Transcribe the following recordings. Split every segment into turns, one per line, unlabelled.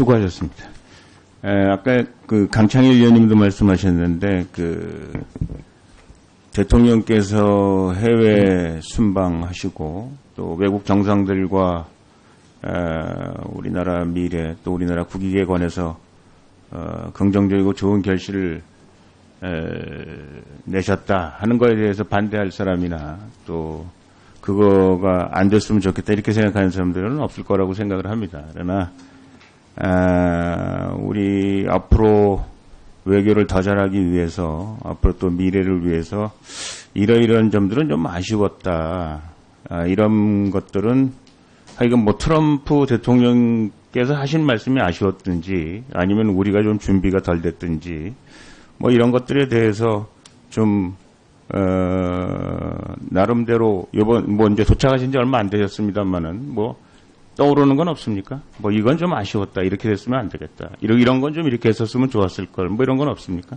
수고하셨습니다. 에, 아까 그 강창일 의원님도 말씀하셨는데 그 대통령께서 해외 순방하시고 또 외국 정상들과 에, 우리나라 미래 또 우리나라 국익에 관해서 어, 긍정적이고 좋은 결실을 에, 내셨다 하는 거에 대해서 반대할 사람이나 또 그거가 안 됐으면 좋겠다 이렇게 생각하는 사람들은 없을 거라고 생각을 합니다. 그러나 아, 우리 앞으로 외교를 더 잘하기 위해서 앞으로 또 미래를 위해서 이러이러한 점들은 좀 아쉬웠다. 아, 이런 것들은 하여간 뭐 트럼프 대통령께서 하신 말씀이 아쉬웠든지 아니면 우리가 좀 준비가 덜 됐든지 뭐 이런 것들에 대해서 좀 어, 나름대로 요번 뭐 이제 도착하신 지 얼마 안 되셨습니다만은 뭐 떠오르는 건 없습니까? 뭐 이건 좀 아쉬웠다 이렇게 됐으면 안 되겠다 이런 이런 건 좀 이렇게 했었으면 좋았을 걸 뭐 이런 건 없습니까?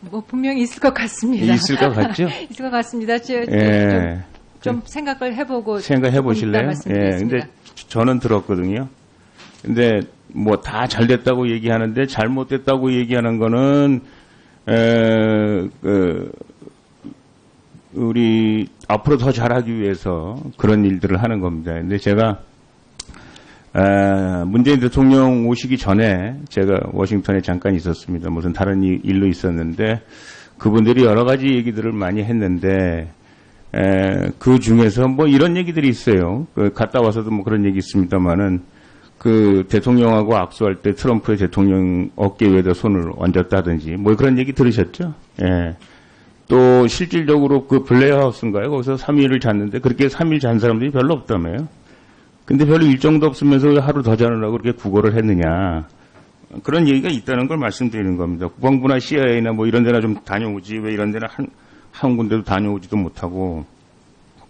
뭐 분명히 있을 것 같습니다.
있을 것 같죠?
있을 것 같습니다. 저, 저,
예.
좀, 좀 생각을 해보고
생각해 보실래요? 예. 근데 저는 들었거든요. 근데 뭐 다 잘 됐다고 얘기하는데 잘못됐다고 얘기하는 거는 에, 그, 우리 앞으로 더 잘하기 위해서 그런 일들을 하는 겁니다. 근데 제가 아, 문재인 대통령 오시기 전에 제가 워싱턴에 잠깐 있었습니다. 무슨 다른 일- 일로 있었는데 그분들이 여러 가지 얘기들을 많이 했는데 에, 그 중에서 뭐 이런 얘기들이 있어요. 그 갔다 와서도 뭐 그런 얘기 있습니다만은 그 대통령하고 악수할 때 트럼프의 대통령 어깨 위에다 손을 얹었다든지 뭐 그런 얘기 들으셨죠? 예. 또 실질적으로 그 블레어 하우스인가요? 거기서 3일을 잤는데 그렇게 3일 잔 사람들이 별로 없다며요. 근데 별로 일정도 없으면서 왜 하루 더 자느라고 그렇게 구걸을 했느냐. 그런 얘기가 있다는 걸 말씀드리는 겁니다. 국방부나 CIA나 뭐 이런 데나 좀 다녀오지 왜 이런 데나 한, 한 군데도 다녀오지도 못하고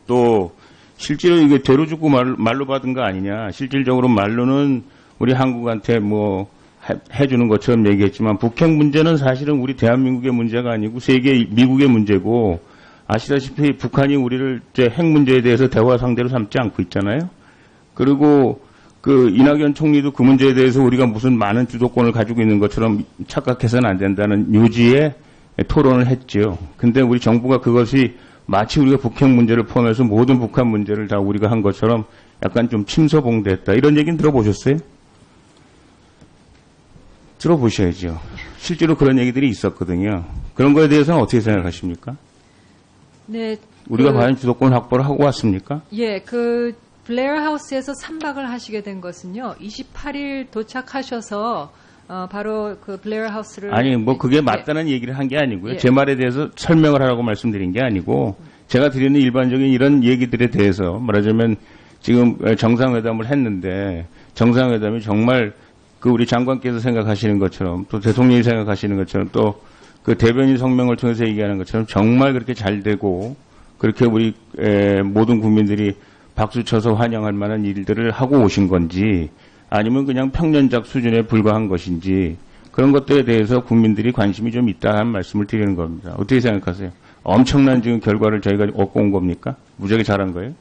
또 실제로 이게 대로 주고 말, 말로 받은 거 아니냐. 실질적으로 말로는 우리 한국한테 뭐 해, 해주는 것처럼 얘기했지만 북핵 문제는 사실은 우리 대한민국의 문제가 아니고 세계 미국의 문제고 아시다시피 북한이 우리를 핵 문제에 대해서 대화 상대로 삼지 않고 있잖아요. 그리고 그 이낙연 총리도 그 문제에 대해서 우리가 무슨 많은 주도권을 가지고 있는 것처럼 착각해서는 안 된다는 요지의 토론을 했죠. 근데 우리 정부가 그것이 마치 우리가 북핵 문제를 포함해서 모든 북한 문제를 다 우리가 한 것처럼 약간 좀 침소봉대했다. 이런 얘기는 들어보셨어요? 들어보셔야죠. 실제로 그런 얘기들이 있었거든요. 그런 거에 대해서는 어떻게 생각하십니까?
네,
우리가
그-
과연 주도권 확보를 하고 왔습니까?
예, 그 블레어 하우스에서 3박을 하시게 된 것은요. 28일 도착하셔서 어, 바로 그 블레어 하우스를
아니 뭐 그게
예,
맞다는 얘기를 한 게 아니고요.
예.
제 말에 대해서 설명을 하라고 말씀드린 게 아니고 제가 드리는 일반적인 이런 얘기들에 대해서 말하자면 지금 정상회담을 했는데 정상회담이 정말 그 우리 장관께서 생각하시는 것처럼 또 대통령이 생각하시는 것처럼 또 그 대변인 성명을 통해서 얘기하는 것처럼 정말 그렇게 잘 되고 그렇게 우리 에, 모든 국민들이 박수 쳐서 환영할 만한 일들을 하고 오신 건지 아니면 그냥 평년작 수준에 불과한 것인지 그런 것들에 대해서 국민들이 관심이 좀 있다는 말씀을 드리는 겁니다. 어떻게 생각하세요? 엄청난 지금 결과를 저희가 얻고 온 겁니까? 무지하게 잘한 거예요?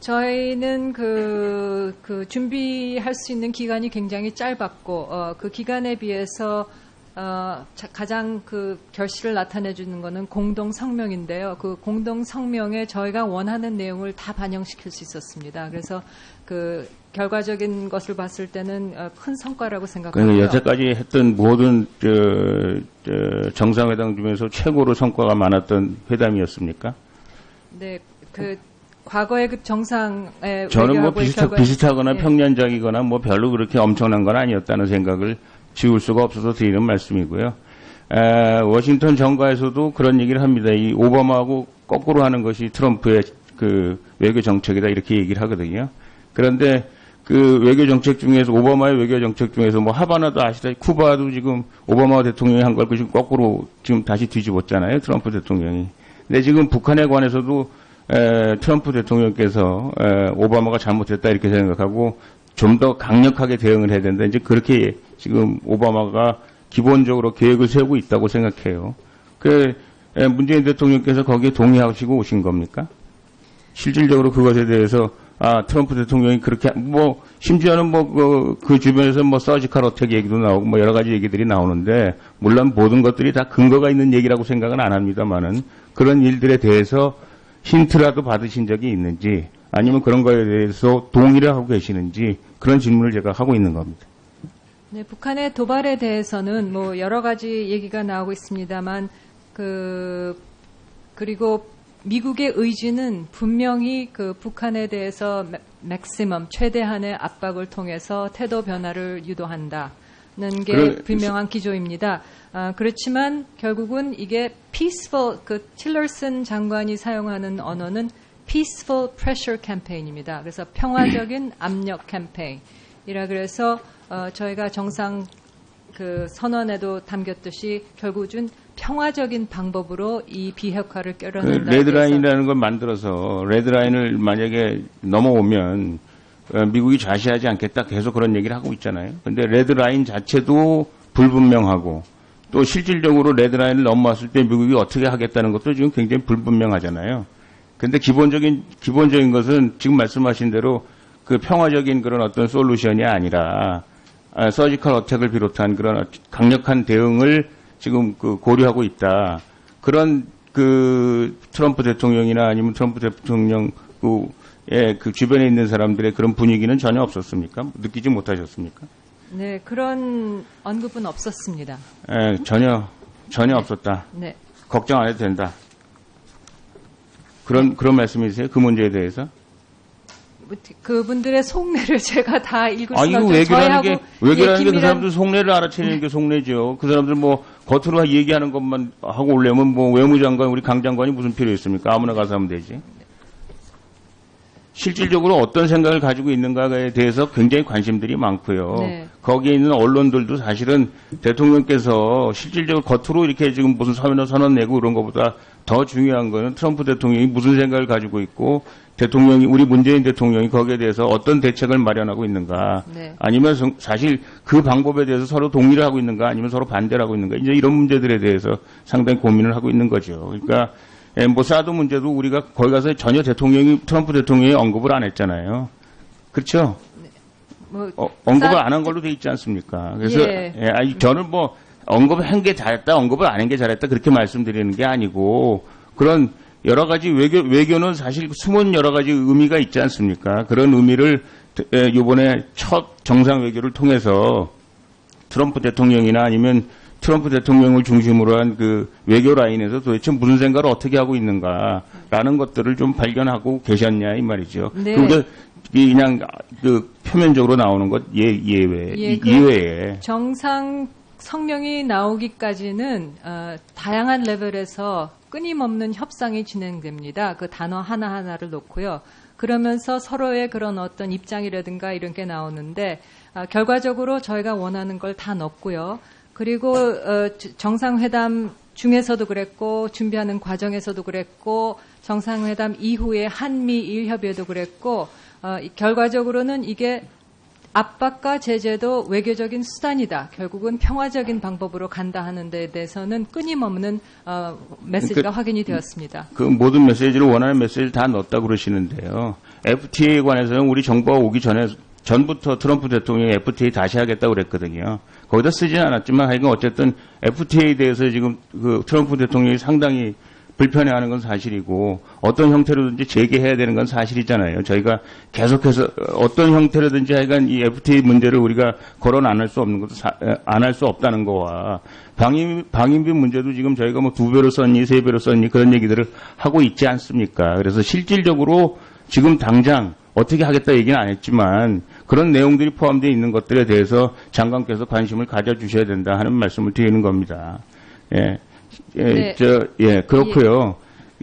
저희는 그, 그 준비할 수 있는 기간이 굉장히 짧았고 어, 그 기간에 비해서 어, 자- 가장 그 결실을 나타내 주는 거는 공동 성명인데요. 그 공동 성명에 저희가 원하는 내용을 다 반영시킬 수 있었습니다. 그래서 그 결과적인 것을 봤을 때는 어, 큰 성과라고
그러니까
생각하고요.
여태까지 했던 모든 저, 저 정상회담 중에서 최고로 성과가 많았던 회담이었습니까?
네, 그 과거의 그 정상의
저는 뭐 비슷하, 비슷하거나
예.
평년작이거나 뭐 별로 그렇게 엄청난 건 아니었다는 생각을 지울 수가 없어서 드리는 말씀이고요. 에, 워싱턴 정가에서도 그런 얘기를 합니다. 이 오바마하고 거꾸로 하는 것이 트럼프의 그 외교 정책이다 이렇게 얘기를 하거든요. 그런데 그 외교 정책 중에서 오바마의 외교 정책 중에서 뭐 하바나도 아시다시피 쿠바도 지금 오바마 대통령이 한 걸 지금 거꾸로 지금 다시 뒤집었잖아요. 트럼프 대통령이. 근데 지금 북한에 관해서도 에, 트럼프 대통령께서 에, 오바마가 잘못했다 이렇게 생각하고 좀 더 강력하게 대응을 해야 된다. 이제 그렇게 지금 오바마가 기본적으로 계획을 세우고 있다고 생각해요. 그 에, 문재인 대통령께서 거기에 동의하시고 오신 겁니까? 실질적으로 그것에 대해서 아 트럼프 대통령이 그렇게 뭐 심지어는 뭐그 주변에서 뭐 서지컬 어택 얘기도 나오고 뭐 여러 가지 얘기들이 나오는데 물론 모든 것들이 다 근거가 있는 얘기라고 생각은 안 합니다만은 그런 일들에 대해서 힌트라도 받으신 적이 있는지 아니면 그런 거에 대해서 동의를 하고 계시는지 그런 질문을 제가 하고 있는 겁니다.
네, 북한의 도발에 대해서는 뭐 여러 가지 얘기가 나오고 있습니다만 그 그리고 미국의 의지는 분명히 그 북한에 대해서 맥- 맥시멈 최대한의 압박을 통해서 태도 변화를 유도한다 는 게
그래-
분명한 기조입니다. 아, 그렇지만 결국은 이게 peaceful 그 틸러슨 장관이 사용하는 언어는 peaceful pressure campaign입니다. 그래서 평화적인 압력 캠페인이라 그래서 어, 저희가 정상 그 선언에도 담겼듯이 결국은 평화적인 방법으로 이 비핵화를
그
껴려낸다.
레드라인이라는 걸 만들어서 레드라인을 만약에 넘어오면 어, 미국이 좌시하지 않겠다 계속 그런 얘기를 하고 있잖아요. 근데 레드라인 자체도 불분명하고 또 실질적으로 레드라인을 넘어왔을 때 미국이 어떻게 하겠다는 것도 지금 굉장히 불분명하잖아요. 근데 기본적인 기본적인 것은 지금 말씀하신 대로 그 평화적인 그런 어떤 솔루션이 아니라 아, 서지컬 어택을 비롯한 그런 강력한 대응을 지금 그 고려하고 있다. 그런 그 트럼프 대통령이나 아니면 트럼프 대통령 그 의그 주변에 있는 사람들의 그런 분위기는 전혀 없었습니까? 느끼지 못하셨습니까?
네, 그런 언급은 없었습니다.
예, 전혀 전혀 없었다.
네.
걱정 안 해도 된다. 그런 그런 말씀이세요? 그 문제에 대해서?
뭐, 그분들의 속내를 제가 다 읽을
아,
수가
이거. 외교라는 게, 외교라는
예,
게그 사람들 속내를 알아채는 게 속내죠. 그 사람들 뭐, 겉으로 얘기하는 것만 하고 오려면 뭐, 외무장관, 우리 강 장관이 무슨 필요 있습니까? 아무나 가서 하면 되지. 실질적으로 어떤 생각을 가지고 있는가에 대해서 굉장히 관심들이 많고요.
네.
거기에 있는 언론들도 사실은 대통령께서 실질적으로 겉으로 이렇게 지금 무슨 선언, 선언 내고 그런 것보다 더 중요한 거는 트럼프 대통령이 무슨 생각을 가지고 있고 대통령이 우리 문재인 대통령이 거기에 대해서 어떤 대책을 마련하고 있는가
네.
아니면 성- 사실 그 방법에 대해서 서로 동의를 하고 있는가 아니면 서로 반대를 하고 있는가 이제 이런 문제들에 대해서 상당히 고민을 하고 있는 거죠. 그러니까 예, 뭐 사드 문제도 우리가 거기 가서 전혀 대통령이 트럼프 대통령이 언급을 안 했잖아요. 그렇죠?
뭐,
어, 언급을
사-
안한 걸로 돼 있지 않습니까? 그래서
예.
예, 아니, 저는 뭐 언급한 게 잘했다, 언급을 안 한 게 잘했다 그렇게 말씀드리는 게 아니고 그런 여러 가지 외교 외교는 사실 숨은 여러 가지 의미가 있지 않습니까? 그런 의미를 에, 이번에 첫 정상 외교를 통해서 트럼프 대통령이나 아니면 트럼프 대통령을 중심으로 한 그 외교 라인에서 도대체 무슨 생각을 어떻게 하고 있는가라는 것들을 좀 발견하고 계셨냐 이 말이죠.
네.
그게 그냥 그 표면적으로 나오는 것 예, 예외
예,
이-
그-
이외에
정상 성명이 나오기까지는 어, 다양한 레벨에서 끊임없는 협상이 진행됩니다. 그 단어 하나 하나를 놓고요. 그러면서 서로의 그런 어떤 입장이라든가 이런 게 나오는데 아, 결과적으로 저희가 원하는 걸 다 넣고요. 그리고 어, 주- 정상회담 중에서도 그랬고 준비하는 과정에서도 그랬고 정상회담 이후에 한미 일협에도 그랬고 어, 이- 결과적으로는 이게 압박과 제재도 외교적인 수단이다. 결국은 평화적인 방법으로 간다 하는 데 대해서는 끊임없는 어, 메시지가
그-
확인이 되었습니다.
그 모든 메시지를 원하는 메시지를 다 넣었다 그러시는데요. FTA에 관해서는 우리 정부가 오기 전에 전부터 트럼프 대통령이 FTA 다시 하겠다고 그랬거든요. 거기다 쓰지는 않았지만 하여간 어쨌든 FTA에 대해서 지금 그 트럼프 대통령이 상당히 불편해하는 건 사실이고 어떤 형태로든지 재개해야 되는 건 사실이잖아요. 저희가 계속해서 어떤 형태로든지 하여간 이 FTA 문제를 우리가 거론 안 할 수 없는 것도 안 할 수 없다는 거와 방임 방임비 문제도 지금 저희가 뭐 두 배로 썼니 세 배로 썼니 그런 얘기들을 하고 있지 않습니까? 그래서 실질적으로 지금 당장 어떻게 하겠다 얘기는 안 했지만 그런 내용들이 포함되어 있는 것들에 대해서 장관께서 관심을 가져주셔야 된다 하는 말씀을 드리는 겁니다. 예, 예,
네.
저, 예, 그렇고요.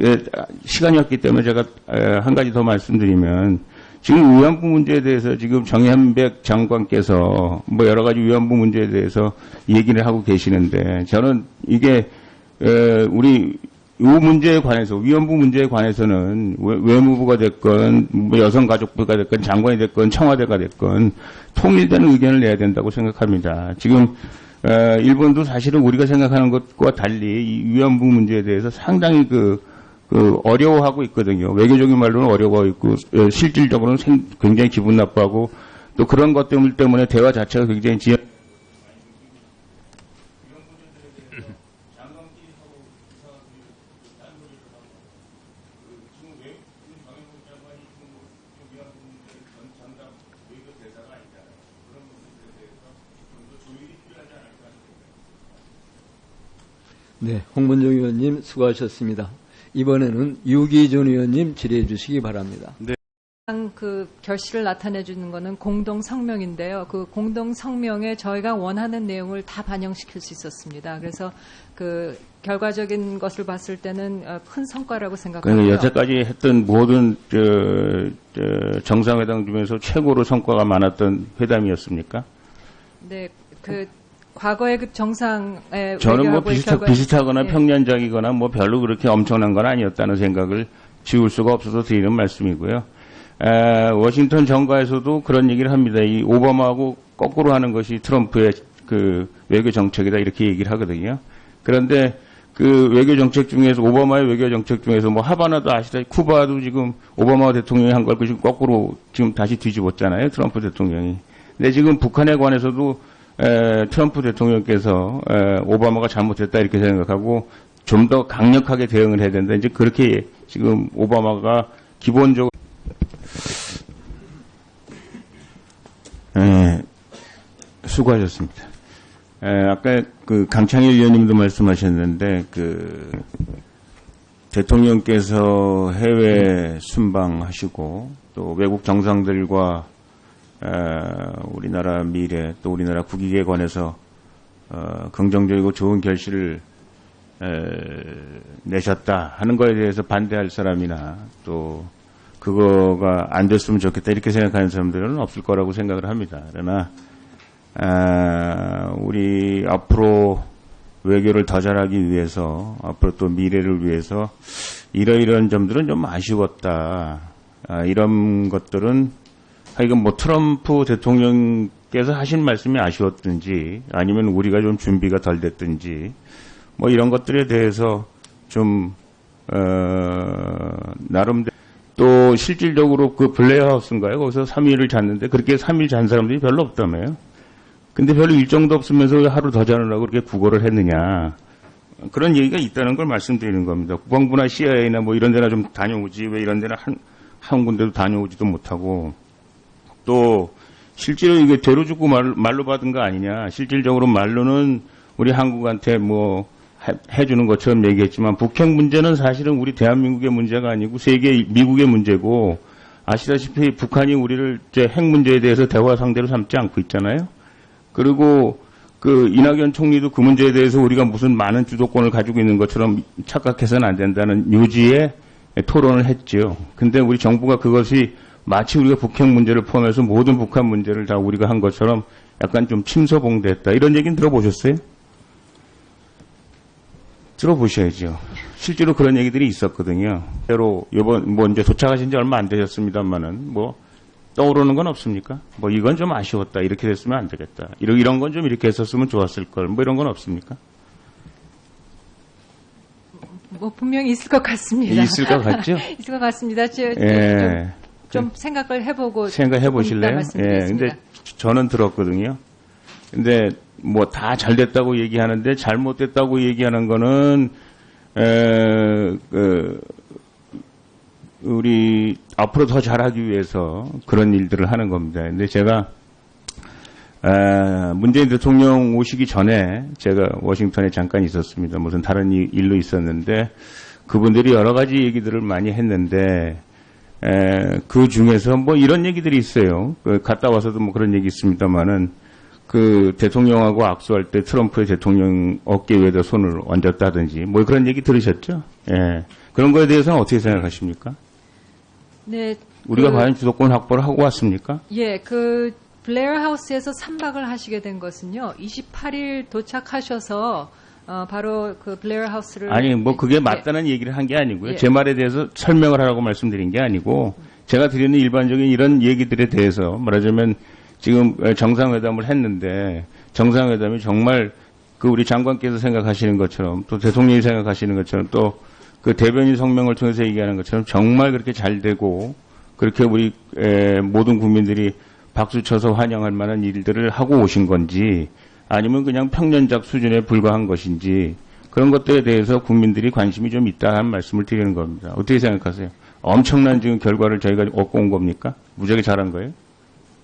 예, 시간이 없기 때문에 제가 에, 한 가지 더 말씀드리면 지금 위안부 문제에 대해서 지금 정현백 장관께서 뭐 여러 가지 위안부 문제에 대해서 얘기를 하고 계시는데 저는 이게 에, 우리 이 문제에 관해서 위안부 문제에 관해서는 외- 외무부가 됐건 뭐 여성가족부가 됐건 장관이 됐건 청와대가 됐건 통일되는 의견을 내야 된다고 생각합니다. 지금 어, 일본도 사실은 우리가 생각하는 것과 달리 이 위안부 문제에 대해서 상당히 그 그 어려워하고 있거든요. 외교적인 말로는 어려워하고 있고 어, 실질적으로는 생- 굉장히 기분 나빠하고 또 그런 것들 때문에 대화 자체가 굉장히 지연.
네, 홍문정 의원님 수고하셨습니다. 이번에는 유기준 의원님 질의해 주시기 바랍니다.
가장 그 결실을 나타내 주는 것은 공동 성명인데요. 그 공동 성명에 저희가 원하는 내용을 다 반영시킬 수 있었습니다. 그래서 그 결과적인 것을 봤을 때는 어, 큰 성과라고
그러니까
생각하고요.
여태까지 했던 모든 저, 저 정상회담 중에서 최고로 성과가 많았던 회담이었습니까?
네, 그 과거의 그 정상의
저는 뭐 비슷하, 비슷하거나
네.
평년작이거나 뭐 별로 그렇게 엄청난 건 아니었다는 생각을 지울 수가 없어서 드리는 말씀이고요. 에, 워싱턴 정가에서도 그런 얘기를 합니다. 이 오바마하고 거꾸로 하는 것이 트럼프의 그 외교 정책이다 이렇게 얘기를 하거든요. 그런데 그 외교 정책 중에서 오바마의 외교 정책 중에서 뭐 하바나도 아시다시피 쿠바도 지금 오바마 대통령이 한 걸 지금 거꾸로 지금 다시 뒤집었잖아요. 트럼프 대통령이. 근데 지금 북한에 관해서도 에, 트럼프 대통령께서 에, 오바마가 잘못했다 이렇게 생각하고 좀 더 강력하게 대응을 해야 된다. 이제 그렇게 지금 오바마가 기본적으로 에, 수고하셨습니다. 에, 아까 그 강창일 의원님도 말씀하셨는데 그 대통령께서 해외 순방하시고 또 외국 정상들과 에, 우리나라 미래 또 우리나라 국익에 관해서 어, 긍정적이고 좋은 결실을 에, 내셨다 하는 거에 대해서 반대할 사람이나 또 그거가 안 됐으면 좋겠다 이렇게 생각하는 사람들은 없을 거라고 생각을 합니다. 그러나 아, 우리 앞으로 외교를 더 잘하기 위해서 앞으로 또 미래를 위해서 이러이러한 점들은 좀 아쉬웠다. 아, 이런 것들은 하여간 뭐 트럼프 대통령께서 하신 말씀이 아쉬웠든지 아니면 우리가 좀 준비가 덜 됐든지 뭐 이런 것들에 대해서 좀 어, 나름대로 또 실질적으로 그 블레어 하우스인가요? 거기서 3일을 잤는데 그렇게 3일 잔 사람들이 별로 없다며요. 근데 별로 일정도 없으면서 왜 하루 더 자느라고 그렇게 구걸을 했느냐. 그런 얘기가 있다는 걸 말씀드리는 겁니다. 국방부나 CIA나 뭐 이런 데나 좀 다녀오지 왜 이런 데나 한, 한 군데도 다녀오지도 못하고 또 실제로 이게 대로 죽고 말, 말로 받은 거 아니냐. 실질적으로 말로는 우리 한국한테 뭐 해- 해주는 것처럼 얘기했지만 북핵 문제는 사실은 우리 대한민국의 문제가 아니고 세계 미국의 문제고 아시다시피 북한이 우리를 이제 핵 문제에 대해서 대화 상대로 삼지 않고 있잖아요. 그리고 그 이낙연 총리도 그 문제에 대해서 우리가 무슨 많은 주도권을 가지고 있는 것처럼 착각해서는 안 된다는 요지의 토론을 했지요. 근데 우리 정부가 그것이 마치 우리가 북핵 문제를 포함해서 모든 북한 문제를 다 우리가 한 것처럼 약간 좀 침소봉대했다. 이런 얘기는 들어보셨어요? 들어보셔야죠. 실제로 그런 얘기들이 있었거든요. 때로 이번 뭐 이제 도착하신 지 얼마 안 되셨습니다만은 뭐 떠오르는 건 없습니까? 뭐 이건 좀 아쉬웠다. 이렇게 됐으면 안 되겠다. 이런 이런 건 좀 이렇게 했었으면 좋았을 걸. 뭐 이런 건 없습니까?
뭐 분명히 있을 것 같습니다.
있을 것 같죠?
있을 것 같습니다. 저, 좀,
예.
좀 생각을 해보고
생각해 보실래요? 예. 근데 저는 들었거든요. 근데 뭐 다 잘 됐다고 얘기하는데 잘못됐다고 얘기하는 거는 에, 그 우리 앞으로 더 잘하기 위해서 그런 일들을 하는 겁니다. 근데 제가 에, 문재인 대통령 오시기 전에 제가 워싱턴에 잠깐 있었습니다. 무슨 다른 일- 일로 있었는데 그분들이 여러 가지 얘기들을 많이 했는데 에, 그 중에서 뭐 이런 얘기들이 있어요. 그 갔다 와서도 뭐 그런 얘기 있습니다만은 그 대통령하고 악수할 때 트럼프의 대통령 어깨 위에다 손을 얹었다든지 뭐 그런 얘기 들으셨죠? 예. 그런 거에 대해서는 어떻게 생각하십니까?
네,
우리가
그-
과연 주도권 확보를 하고 왔습니까?
예, 그 블레어 하우스에서 3박을 하시게 된 것은요. 28일 도착하셔서 어, 바로 그 블레어 하우스를
아니 뭐 그게
예,
맞다는 얘기를 한 게 아니고요.
예.
제 말에 대해서 설명을 하라고 말씀드린 게 아니고 제가 드리는 일반적인 이런 얘기들에 대해서 말하자면 지금 정상회담을 했는데 정상회담이 정말 그 우리 장관께서 생각하시는 것처럼 또 대통령이 생각하시는 것처럼 또 그 대변인 성명을 통해서 얘기하는 것처럼 정말 그렇게 잘 되고 그렇게 우리 에, 모든 국민들이 박수 쳐서 환영할 만한 일들을 하고 오신 건지 아니면 그냥 평년작 수준에 불과한 것인지 그런 것들에 대해서 국민들이 관심이 좀 있다 는 말씀을 드리는 겁니다. 어떻게 생각하세요? 엄청난 지금 결과를 저희가 얻고 온 겁니까? 무지하게 잘한 거예요?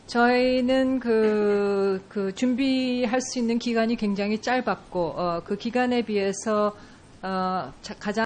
저희는 그, 그 준비할 수 있는 기간이 굉장히 짧았고, 어, 그 기간에 비해서, 어, 자- 가장